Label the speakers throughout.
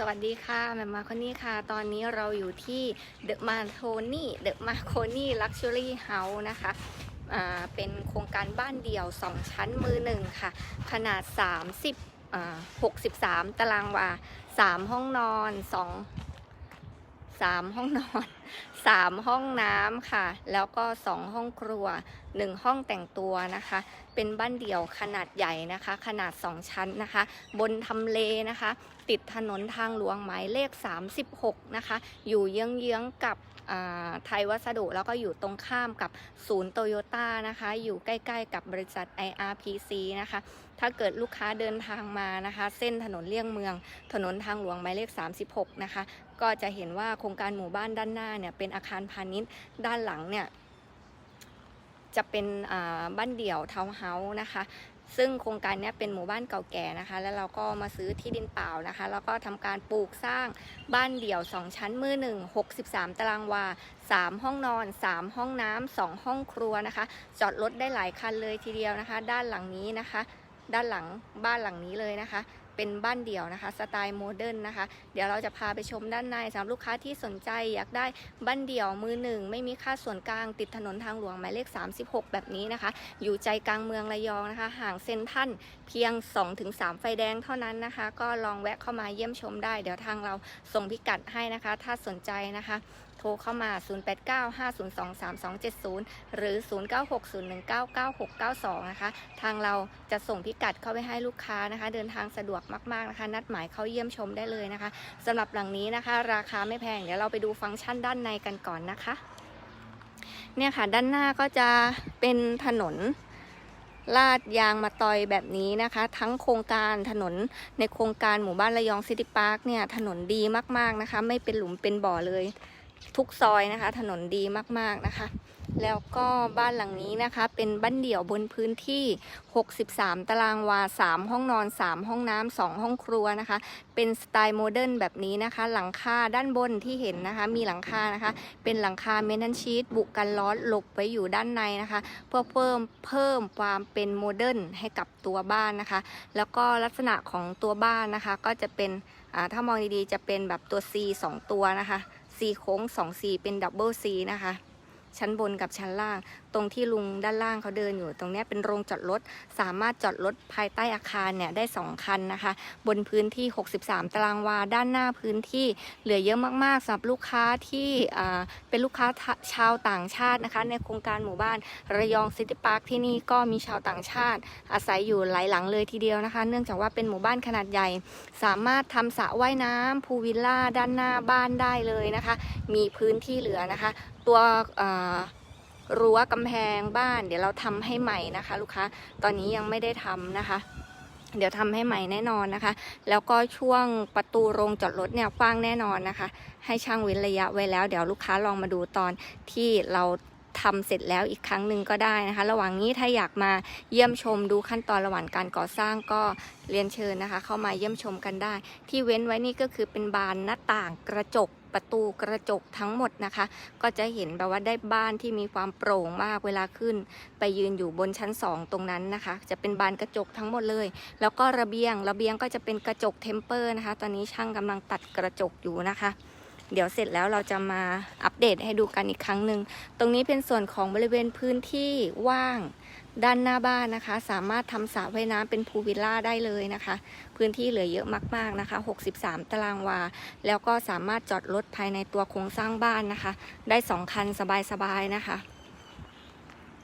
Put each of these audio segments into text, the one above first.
Speaker 1: สวัสดีค่ะแมมมาคนนี้ค่ะ ตอนนี้เราอยู่ที่เดอะมาโทนี่เดอะมาโคนี่ลักชัวรี่เฮาส์นะคะเป็นโครงการบ้านเดี่ยว 2 ชั้นมือหนึ่งค่ะ ขนาด 30 63 ตารางวา 3 ห้องนอน 2 3ห้องนอน3ห้องน้ำค่ะ แล้วก็2ห้องครัว1ห้องแต่งตัวนะคะ เป็นบ้านเดี่ยวขนาดใหญ่นะคะ ขนาด2ชั้นนะคะ บนทำเลนะคะ ติดถนนทางหลวงหมายเลข 36 นะคะ อยู่เยื้องๆกับไทยวัสดุแล้วก็อยู่ตรงข้ามกับศูนย์โตโยต้านะคะ อยู่ใกล้ๆกับบริษัท IRPC นะคะ ถ้าเกิดลูกค้าเดินทางมานะคะ เส้นถนนเลี่ยงเมือง ถนนทางหลวงหมายเลข 36 นะคะ ก็จะเห็นว่าโครงการหมู่บ้านด้านหน้าเนี่ยเป็นอาคารพาณิชย์ด้านหลังเนี่ยจะเป็นบ้านเดี่ยวทาวน์เฮาส์นะคะ ซึ่งโครงการเนี้ยเป็นหมู่บ้านเก่าแก่นะคะ แล้วเราก็มาซื้อที่ดินเปล่านะคะ แล้วก็ทำการปลูกสร้างบ้านเดี่ยว 2 ชั้นมือหนึ่ง63 ตารางวา 3 ห้องนอน 3 ห้องน้ำ2ห้องครัวนะคะ จอดรถได้หลายคันเลยทีเดียวนะคะ ด้านหลังนี้นะคะ ด้านหลังบ้านหลังนี้เลยนะคะ เป็นบ้านเดี่ยวนะคะสไตล์โมเดิร์นนะคะ เดี๋ยวเราจะพาไปชมด้านในสำหรับลูกค้าที่สนใจอยากได้บ้านเดี่ยวมือหนึ่งไม่มีค่าส่วนกลางติดถนนทางหลวงหมายเลข 36 แบบนี้นะคะ อยู่ใจกลางเมืองระยองนะคะ ห่างเซ็นทรันเพียง 2-3 ไฟแดงเท่านั้นนะคะ ก็ลองแวะเข้ามาเยี่ยมชมได้ เดี๋ยวทางเราส่งพิกัดให้นะคะ ถ้าสนใจนะคะ โทรเข้ามา 0895023270 หรือ 0960199692 นะคะ ทางเราจะส่งพิกัดเข้าไปให้ลูกค้านะคะ เดินทางสะดวกมากๆนะคะ นัดหมายเข้าเยี่ยมชมได้เลยนะคะสำหรับหลังนี้นะคะ ราคาไม่แพง เดี๋ยวเราไปดูฟังก์ชันด้านในกันก่อนนะคะ เนี่ยค่ะ ด้านหน้าก็จะเป็นถนนลาดยางมาตอยแบบนี้นะคะ ทั้งโครงการถนนในโครงการหมู่บ้านระยองซิตี้พาร์คเนี่ย ถนนดีมากๆนะคะ ไม่เป็นหลุมเป็นบ่อเลย ทุกซอยนะคะ ถนนดีมากๆนะคะ แล้วก็บ้านหลังนี้นะคะ เป็นบ้านเดี่ยวบนพื้นที่ 63 ตารางวา 3 ห้องนอน 3 ห้องน้ำ2ห้องครัวนะคะ เป็นสไตล์โมเดิร์นแบบนี้นะคะ หลังคาด้านบนที่เห็นนะคะ มีหลังคานะคะ เป็นหลังคาเมทัลชีตบุกกันร้อนหลบไว้อยู่ด้านในนะคะ เพื่อเพิ่มเพิ่มความเป็นโมเดิร์นให้กับตัวบ้านนะคะ แล้วก็ลักษณะของตัวบ้านนะคะ ก็จะเป็นถ้ามองดีๆ จะเป็นแบบตัว C 2 ตัวนะคะ C โค้ง2 C เป็นดับเบิลซีนะคะ ชั้นบนกับชั้นล่างตรงที่ลุงด้านล่างเขาเดินอยู่ ตรงนี้เป็นโรงจอดรถ สามารถจอดรถภายใต้อาคารเนี่ยได้ 2 คันนะคะ บนพื้นที่ 63 ตารางวา ด้านหน้าพื้นที่เหลือเยอะมากๆสำหรับลูกค้าที่เป็นลูกค้าชาวต่างชาตินะคะ ในโครงการหมู่บ้านระยองซิตี้พาร์คที่นี่ก็มีชาวต่างชาติ อาศัยอยู่หลายหลังเลยทีเดียวนะคะ เนื่องจากว่าเป็นหมู่บ้านขนาดใหญ่ สามารถทำสระว่ายน้ำพูลวิลล่าด้านหน้าบ้านได้เลยนะคะ มีพื้นที่เหลือนะคะ ตัวอ รั้วกำแพงบ้าน เดี๋ยวเราทำให้ใหม่นะคะ ลูกค้าตอนนี้ยังไม่ได้ทำนะคะ เดี๋ยวทำให้ใหม่แน่นอนนะคะ แล้วก็ช่วงประตูโรงจอดรถเนี่ยกว้างแน่นอนนะคะ ให้ช่างเว้นระยะไว้แล้ว เดี๋ยวลูกค้าลองมาดูตอนที่เราทำเสร็จแล้วอีกครั้งหนึ่งก็ได้นะคะ ระหว่างนี้ถ้าอยากมาเยี่ยมชมดูขั้นตอนระหว่างการก่อสร้างก็เรียนเชิญนะคะ เข้ามาเยี่ยมชมกันได้ ที่เว้นไว้นี่ก็คือเป็นบานหน้าต่างกระจก ประตูกระจกทั้งหมดนะคะ ก็จะเห็นแบบว่าได้บ้านที่มีความโปร่งมากเวลาขึ้น ไปยืนอยู่บนชั้น 2 ตรงนั้นนะคะ จะเป็นบานกระจกทั้งหมดเลย แล้วก็ระเบียงระเบียงก็จะเป็นกระจกเทมเปอร์นะคะ ตอนนี้ช่างกำลังตัดกระจกอยู่นะคะ เดี๋ยวเสร็จแล้วเราจะมาอัปเดตให้ดูกันอีกครั้งหนึ่ง ตรงนี้เป็นส่วนของบริเวณพื้นที่ว่างด้านหน้าบ้านนะคะ สามารถทำสระว่ายน้ำเป็นพูลวิลล่าได้เลยนะคะ พื้นที่เหลือเยอะมากๆนะคะ 63 ตารางวา แล้วก็สามารถจอดรถภายในตัวโครงสร้างบ้านนะคะ ได้ 2 คันสบายๆนะคะ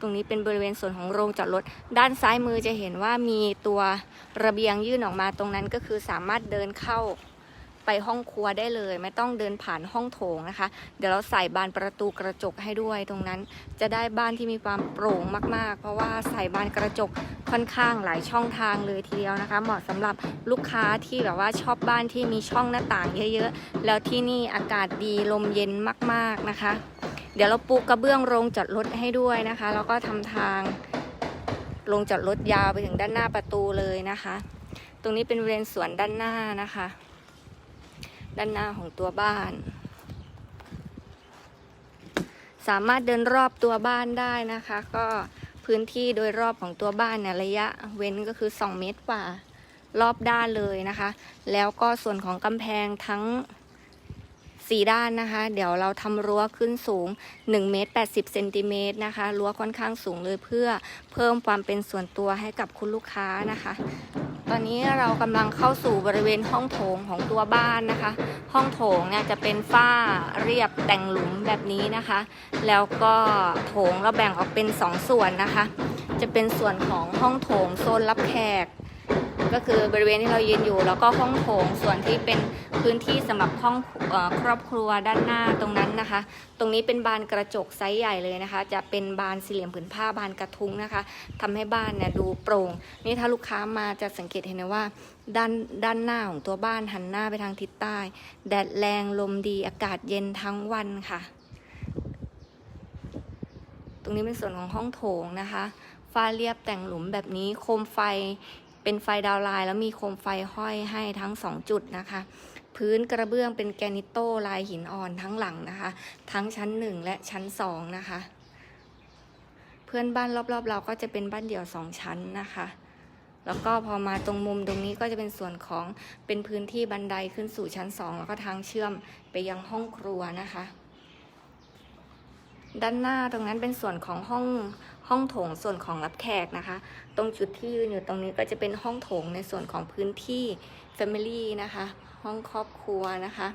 Speaker 1: ตรงนี้เป็นบริเวณส่วนของโรงจอดรถ ด้านซ้ายมือจะเห็นว่ามีตัวระเบียงยื่นออกมาตรงนั้นก็คือสามารถเดินเข้า ไปห้องครัวได้เลย ไม่ต้องเดินผ่านห้องโถงนะคะ เดี๋ยวเราใส่บานประตูกระจกให้ด้วย ตรงนั้นจะได้บ้านที่มีความโปร่งมาก ๆ เพราะว่าใส่บานกระจกค่อนข้างหลายช่องทางเลยทีเดียวนะคะ เหมาะสำหรับลูกค้าที่แบบว่าชอบบ้านที่มีช่องหน้าต่างเยอะๆ แล้วที่นี่อากาศดีลมเย็นมากๆนะคะ เดี๋ยวเราปูกระเบื้องโรงจอดรถให้ด้วยนะคะ แล้วก็ทำทางโรงจอดรถยาวไปถึงด้านหน้าประตูเลยนะคะ ตรงนี้เป็นบริเวณสวนด้านหน้านะคะ ด้านหน้าของตัวบ้าน สามารถเดินรอบตัวบ้านได้นะคะ ก็พื้นที่โดยรอบของตัวบ้านเนี่ยระยะเว้นก็คือ 2 เมตรกว่า รอบด้านเลยนะคะ แล้วก็ส่วนของกำแพงทั้งสี่ด้านนะคะ เดี๋ยวเราทำรั้วขึ้นสูง1เมตร80เซนติเมตรนะคะรั้วค่อนข้างสูงเลยเพื่อเพิ่มความเป็นส่วนตัวให้กับคุณลูกค้านะคะ ตอนนี้เรากำลังเข้าสู่บริเวณห้องโถงของตัวบ้านนะคะ ห้องโถงเนี่ยจะเป็นฝ้าเรียบแต่งหลุมแบบนี้นะคะ แล้วก็โถงเราแบ่งออกเป็นสองส่วนนะคะ จะเป็นส่วนของห้องโถงโซนรับแขก ก็คือบริเวณที่เรายืนอยู่ แล้วก็ห้องโถงส่วนที่เป็นพื้นที่สำหรับห้องอครอบครัวด้านหน้าตรงนั้นนะคะ ตรงนี้เป็นบานกระจกไซส์ใหญ่เลยนะคะ จะเป็นบานสี่เหลี่ยมผืนผ้าบานกระทุ้งนะคะทำให้บ้านเนี่ยดูโปร่ง นี่ถ้าลูกค้ามาจะสังเกตเห็นนะว่าด้านด้านหน้าของตัวบ้านหันหน้าไปทางทิศใต้ แดดแรงลมดีอากาศเย็นทั้งวันค่ะ ตรงนี้เป็นส่วนของห้องโถงนะคะฝ้าเรียบแต่งหลุมแบบนี้โคมไฟ เป็นไฟดาวไลน์แล้วมีโคมไฟห้อยให้ทั้งสองจุดนะคะ พื้นกระเบื้องเป็นแกนิโต้ลายหินอ่อนทั้งหลังนะคะ ทั้งชั้นหนึ่งและชั้นสองนะคะ เพื่อนบ้านรอบๆ เราก็จะเป็นบ้านเดี่ยวสองชั้นนะคะแล้วก็พอมาตรงมุมตรงนี้ก็จะเป็นส่วนของเป็นพื้นที่บันไดขึ้นสู่ชั้นสองแล้วก็ทางเชื่อมไปยังห้องครัวนะคะ ด้านหน้าตรงนั้นเป็นส่วนของห้อง ห้องโถงส่วนของรับแขกนะคะ ตรงจุดที่ยืนอยู่ตรงนี้ก็จะเป็นห้องโถงในส่วนของพื้นที่ Family นะคะ ห้องครอบครัวนะคะ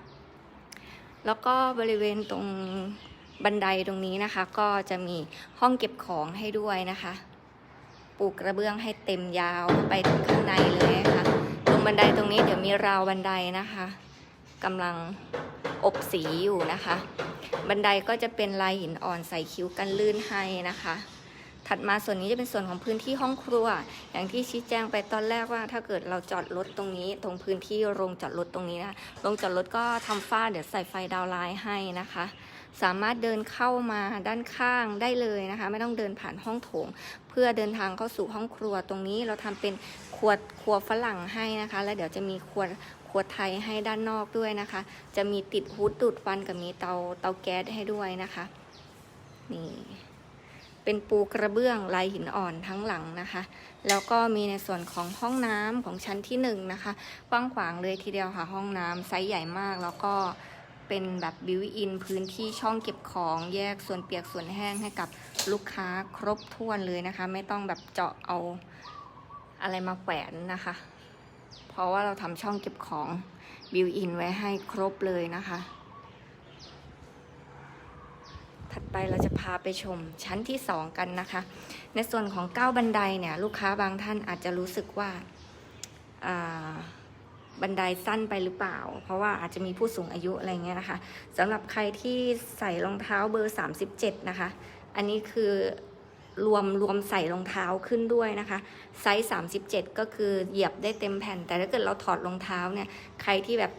Speaker 1: แล้วก็บริเวณตรงบันไดตรงนี้นะคะ ก็จะมีห้องเก็บของให้ด้วยนะคะ ปูกระเบื้องให้เต็มยาวไปถึงข้างในเลยนะคะตรงบันไดตรงนี้เดี๋ยวมีราวบันไดนะคะกำลังอบสีอยู่นะคะ บันไดก็จะเป็นลายหินอ่อนใส่คิ้วกันลื่นให้นะคะ ถัดมาส่วนนี้จะเป็นส่วนของพื้นที่ห้องครัว อย่างที่ชี้แจงไปตอนแรกว่า ถ้าเกิดเราจอดรถตรงนี้ ตรงพื้นที่โรงจอดรถตรงนี้นะโรงจอดรถก็ทำฝ้าเดี๋ยวใส่ไฟดาวไลน์ให้นะคะ สามารถเดินเข้ามาด้านข้างได้เลยนะคะ ไม่ต้องเดินผ่านห้องโถง เพื่อเดินทางเข้าสู่ห้องครัวตรงนี้เราทำเป็นครัวครัวฝรั่งให้นะคะ แล้วเดี๋ยวจะมีครัวครัวไทยให้ด้านนอกด้วยนะคะ จะมีติดฮูดดูดควันกับมีเตาเตาแก๊สให้ด้วยนะคะ นี่ เป็นปูกระเบื้องลายหินอ่อนทั้งหลังนะคะ แล้วก็มีในส่วนของห้องน้ำของชั้นที่หนึ่งนะคะกว้างขวางเลยทีเดียวค่ะห้องน้ำไซส์ใหญ่มากแล้วก็เป็นแบบบิวอินพื้นที่ช่องเก็บของแยกส่วนเปียกส่วนแห้งให้กับลูกค้าครบถ้วนเลยนะคะ ไม่ต้องแบบเจาะเอาอะไรมาแขวนนะคะ เพราะว่าเราทำช่องเก็บของบิวอินไว้ให้ครบเลยนะคะ ถัดไปเราจะ พาไปชมชั้นที่ 2 กันนะคะ ในส่วนของก้าบันไดเนี่ยลูกค้าบางท่านอาจจะรู้สึกว่าอ่าบันไดสั้นไปหรือเปล่า เพราะว่าอาจจะมีผู้สูงอายุอะไรเงี้ยนะคะสำหรับใครที่ใส่รองเท้าเบอร์ 37 นะคะ อันนี้คือรวมรวมใส่รองเท้าขึ้นด้วยนะคะไซส์ 37 ก็คือเหยียบได้เต็มแผ่น แต่ถ้าเกิดเราถอดรองเท้าเนี่ยใครที่แบบ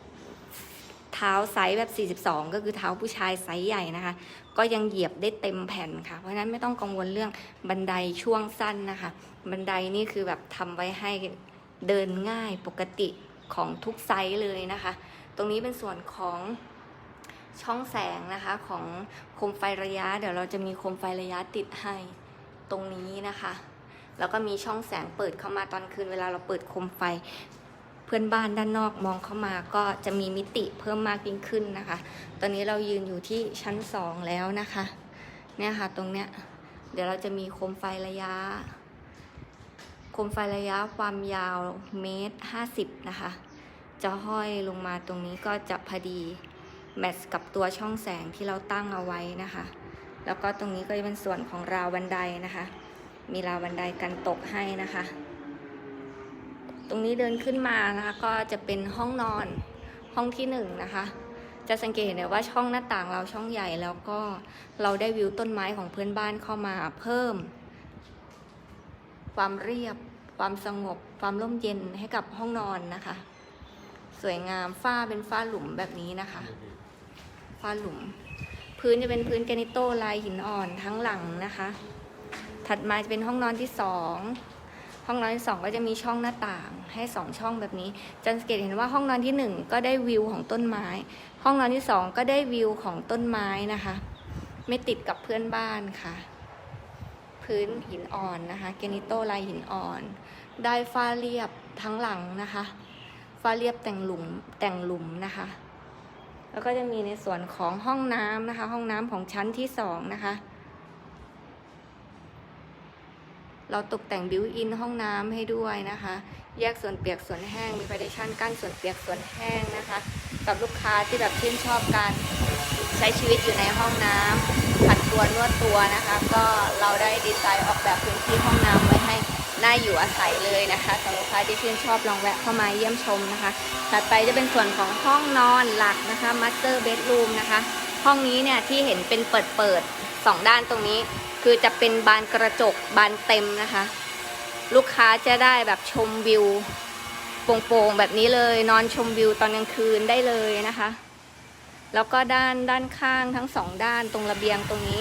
Speaker 1: เท้าไซส์แบบ 42 ก็คือเท้าผู้ชายไซส์ใหญ่นะคะ ก็ยังเหยียบได้เต็มแผ่นค่ะ เพราะฉะนั้นไม่ต้องกังวลเรื่องบันไดช่วงสั้นนะคะ บันไดนี่คือแบบทำไว้ให้เดินง่ายปกติของทุกไซส์เลยนะคะ ตรงนี้เป็นส่วนของช่องแสงนะคะของโคมไฟระยะ เดี๋ยวเราจะมีโคมไฟระยะติดให้ตรงนี้นะคะ แล้วก็มีช่องแสงเปิดเข้ามาตอนคืนเวลาเราเปิดโคมไฟ พื่อนบ้านด้านนอกมองเข้ามาก็จะมีมิติเพิ่มมากยิ่งขึ้นนะคะ ตอนนี้เรายืนอยู่ที่ชั้นสองแล้วนะคะ เนี่ยค่ะตรงเนี้ย เดี๋ยวเราจะมีโคมไฟระยะ โคมไฟระยะความยาวเมตรห้าสิบนะคะ จะห้อยลงมาตรงนี้ก็จะพอดีแมทช์กับตัวช่องแสงที่เราตั้งเอาไว้นะคะ แล้วก็ตรงนี้ก็จะเป็นส่วนของราวบันไดนะคะ มีราวบันไดกันตกให้นะคะ ตรงนี้เดินขึ้นมานะคะก็จะเป็นห้องนอนห้องที่หนึ่งนะคะ จะสังเกตเห็นได้ว่าช่องหน้าต่างเราช่องใหญ่แล้วก็เราได้วิวต้นไม้ของเพื่อนบ้านเข้ามาเพิ่ม ความเรียบ ความสงบ ความร่มเย็นให้กับห้องนอนนะคะ สวยงามฝ้าเป็นฝ้าหลุมแบบนี้นะคะ ฝ้าหลุม พื้นจะเป็นพื้นแกนิโต้ลายหินอ่อนทั้งหลังนะคะ ถัดมาจะเป็นห้องนอนที่สอง ห้องนอนที่สองก็จะมีช่องหน้าต่างให้สองช่องแบบนี้จะสังเกตเห็นว่าห้องนอนที่หนึ่งก็ได้วิวของต้นไม้ ห้องนอนที่สองก็ได้วิวของต้นไม้นะคะ ไม่ติดกับเพื่อนบ้านค่ะ พื้นหินอ่อนนะคะเกนิโตลายหินอ่อน ได้ฝ้าเรียบทั้งหลังนะคะฝ้าเรียบแต่งหลุมแต่งหลุมนะคะ แล้วก็จะมีในส่วนของห้องน้ำนะคะ ห้องน้ำของชั้นที่สองนะคะ เราตกแต่งบิวอินห้องน้ำให้ด้วยนะคะ แยกส่วนเปียกส่วนแห้ง มีพาร์ติชันกั้นส่วนเปียกส่วนแห้งนะคะสำหรับลูกค้าที่แบบชื่นชอบการใช้ชีวิตอยู่ในห้องน้ำขัดตัวนวดตัวนะคะ ก็เราได้ดีไซน์ออกแบบพื้นที่ห้องน้ำไว้ให้น่าอยู่อาศัยเลยนะคะสำหรับลูกค้าที่ชื่นชอบลองแวะเข้ามาเยี่ยมชมนะคะ ถัดไปจะเป็นส่วนของห้องนอนหลักนะคะ master bedroom นะคะ ห้องนี้เนี่ยที่เห็นเป็นเปิดเปิด สองด้านตรงนี้คือจะเป็นบานกระจกบานเต็มนะคะ ลูกค้าจะได้แบบชมวิวโปร่งๆแบบนี้เลย นอนชมวิวตอนกลางคืนได้เลยนะคะ แล้วก็ด้านด้านข้างทั้งสองด้านตรงระเบียงตรงนี้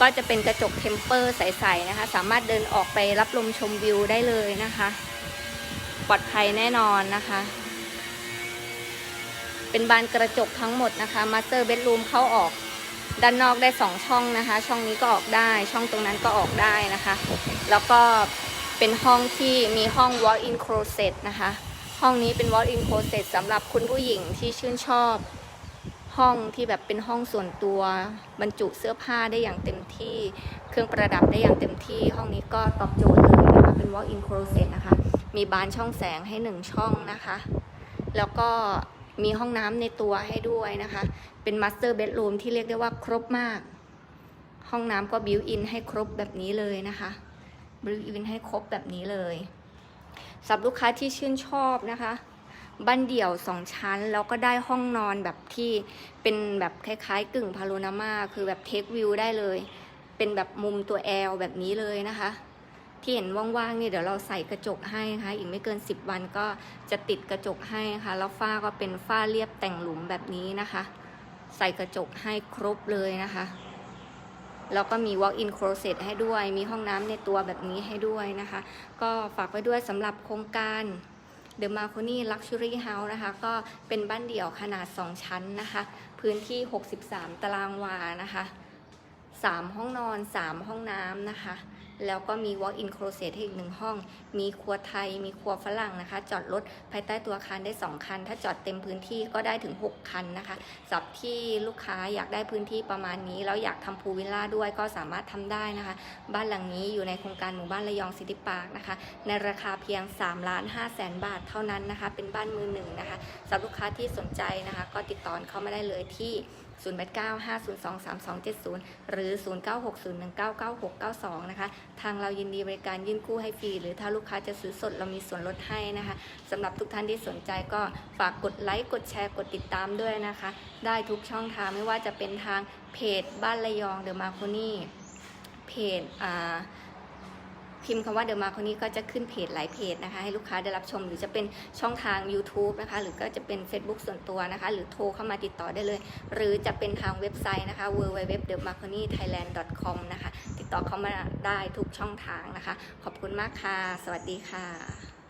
Speaker 1: ก็จะเป็นกระจกเทมเปอร์ใสๆนะคะ สามารถเดินออกไปรับลมชมวิวได้เลยนะคะ ปลอดภัยแน่นอนนะคะเป็นบานกระจกทั้งหมดนะคะมาสเตอร์เบดรูมเข้าออก ด้านนอกได้2ช่องนะคะ ช่องนี้ก็ออกได้ ช่องตรงนั้นก็ออกได้นะคะ แล้วก็เป็นห้องที่มีห้อง walk-in closet นะคะ ห้องนี้เป็น walk-in closet สำหรับคุณผู้หญิงที่ชื่นชอบห้องที่แบบเป็นห้องส่วนตัว บรรจุเสื้อผ้าได้อย่างเต็มที่ เครื่องประดับได้อย่างเต็มที่ ห้องนี้ก็ตอบโจทย์เลยนะคะเป็น walk-in closet นะคะ มีบานช่องแสงให้หนึ่งช่องนะคะ แล้วก็ มีห้องน้ำในตัวให้ด้วยนะคะ เป็นมาสเตอร์เบดรูมที่เรียกได้ว่าครบมาก ห้องน้ำก็บิวอินให้ครบแบบนี้เลยนะคะบิวอินให้ครบแบบนี้เลยสำหรับลูกค้าที่ชื่นชอบนะคะบ้านเดี่ยวสองชั้น แล้วก็ได้ห้องนอนแบบที่เป็นแบบคล้าย ๆ กึ่งพาโรนามาคือแบบเทควิวได้เลย เป็นแบบมุมตัวแอลแบบนี้เลยนะคะ ที่เห็นว่างๆนี่เดี๋ยวเราใส่กระจกให้นะคะอีกไม่เกิน 10 วันก็จะติดกระจกให้ค่ะแล้วฝ้าก็เป็นฝ้าเรียบแต่งหลุมแบบนี้นะคะ ใส่กระจกให้ครบเลยนะคะแล้วก็มี walk-in closet ให้ด้วย มีห้องน้ำในตัวแบบนี้ให้ด้วยนะคะ ก็ฝากไว้ด้วยสำหรับโครงการ The Marconi Luxury House นะคะ ก็เป็นบ้านเดี่ยวขนาด 2 ชั้นนะคะ พื้นที่ 63 ตารางวานะคะ 3 ห้องนอน 3 ห้องน้ำนะคะ แล้วก็มี walk-in closet ให้อีกหนึ่งห้อง มีครัวไทย มีครัวฝรั่งนะคะ จอดรถภายใต้ตัวอาคารได้ 2 คัน ถ้าจอดเต็มพื้นที่ก็ได้ถึง 6 คันนะคะสำหรับที่ลูกค้าอยากได้พื้นที่ประมาณนี้ แล้วอยากทำพูลวิลล่าด้วยก็สามารถทำได้นะคะ บ้านหลังนี้อยู่ในโครงการหมู่บ้านระยองซิตี้พาร์คนะคะ ในราคาเพียง3ล้าน5แสนบาทเท่านั้นนะคะ เป็นบ้านมือหนึ่งนะคะสำหรับลูกค้าที่สนใจนะคะ ก็ติดต่อเข้ามาได้เลยที่ 0895023270 หรือ 0960199692 นะคะ ทางเรายินดีบริการยื่นกู้ให้ฟรี หรือถ้าลูกค้าจะซื้อสดเรามีส่วนลดให้นะคะสำหรับทุกท่านที่สนใจก็ฝากกดไลค์ กดแชร์ กดติดตามด้วยนะคะ ได้ทุกช่องทางไม่ว่าจะเป็นทางเพจบ้านระยองเดอะมาโคนี่เพจอ่า พิมพ์คำว่าเดอะมาคนนี้ก็จะขึ้นเพจหลายเพจนะคะ ให้ลูกค้าได้รับชม หรือจะเป็นช่องทาง YouTube นะคะ หรือก็จะเป็น Facebook ส่วนตัวนะคะ หรือโทรเข้ามาติดต่อได้เลย หรือจะเป็นทางเว็บไซต์นะคะ www.themarconythailand.com นะคะ ติดต่อเข้ามาได้ทุกช่องทางนะคะ ขอบคุณมากค่ะ สวัสดีค่ะ